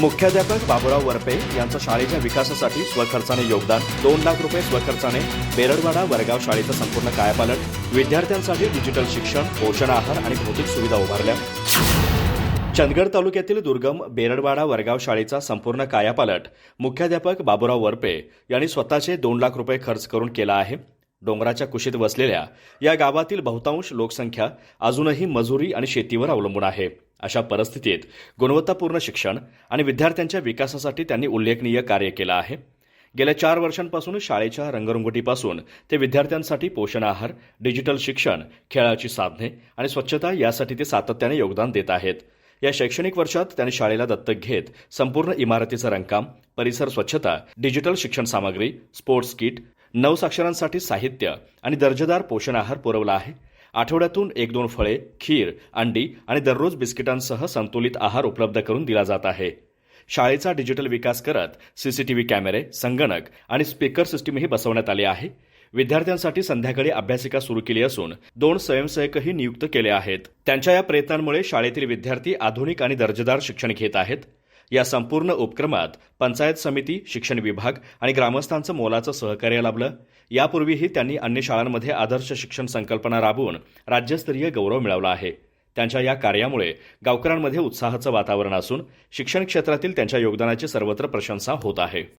मुख्याध्यापक बाबुराव वरपे यांचं शाळेच्या विकासासाठी स्वखर्चाने योगदान दोन लाख रुपये स्वखर्चाने बेरडवाडा वरगाव शाळेचं संपूर्ण कायापालट विद्यार्थ्यांसाठी डिजिटल शिक्षण पोषण आहार आणि भौतिक सुविधा उभारल्या. चंदगड तालुक्यातील दुर्गम बेरडवाडा वरगाव शाळेचा संपूर्ण कायापालट मुख्याध्यापक बाबुराव वरपे यांनी स्वतःचे दोन लाख रुपये खर्च करून केला आहे. डोंगराच्या कुशीत वसलेल्या या गावातील बहुतांश लोकसंख्या अजूनही मजुरी आणि शेतीवर अवलंबून आहे. अशा परिस्थितीत गुणवत्तापूर्ण शिक्षण आणि विद्यार्थ्यांच्या विकासासाठी त्यांनी उल्लेखनीय कार्य केलं आहे. गेल्या चार वर्षांपासून शाळेच्या रंगरंगोटीपासून ते विद्यार्थ्यांसाठी पोषण आहार डिजिटल शिक्षण खेळाची साधने आणि स्वच्छता यासाठी ते सातत्याने योगदान देत आहेत. या शैक्षणिक वर्षात त्यांनी शाळेला दत्तक घेत संपूर्ण इमारतीचं रंगकाम परिसर स्वच्छता डिजिटल शिक्षण सामग्री स्पोर्ट्स किट नवसाक्षरांसाठी साहित्य आणि दर्जेदार पोषण आहार पुरवला आहे. आठवड्यातून एक दोन फळे खीर अंडी आणि दररोज बिस्किटांसह संतुलित आहार उपलब्ध करून दिला जात आहे. शाळेचा डिजिटल विकास करत सीसीटीव्ही कॅमेरे संगणक आणि स्पीकर सिस्टीमही बसवण्यात आली आहे. विद्यार्थ्यांसाठी संध्याकाळी अभ्यासिका सुरू केली असून दोन स्वयंसेवकही नियुक्त केले आहेत. त्यांच्या या प्रयत्नांमुळे शाळेतील विद्यार्थी आधुनिक आणि दर्जेदार शिक्षण घेत आहेत. या संपूर्ण उपक्रमात पंचायत समिती शिक्षण विभाग आणि ग्रामस्थांचं मोलाचं सहकार्य लाभलं. यापूर्वीही त्यांनी अन्य शाळांमध्ये आदर्श शिक्षण संकल्पना राबवून राज्यस्तरीय गौरव मिळवला आहे. त्यांच्या या कार्यामुळे गावकऱ्यांमध्ये उत्साहाचं वातावरण असून शिक्षण क्षेत्रातील त्यांच्या योगदानाची सर्वत्र प्रशंसा होत आहे.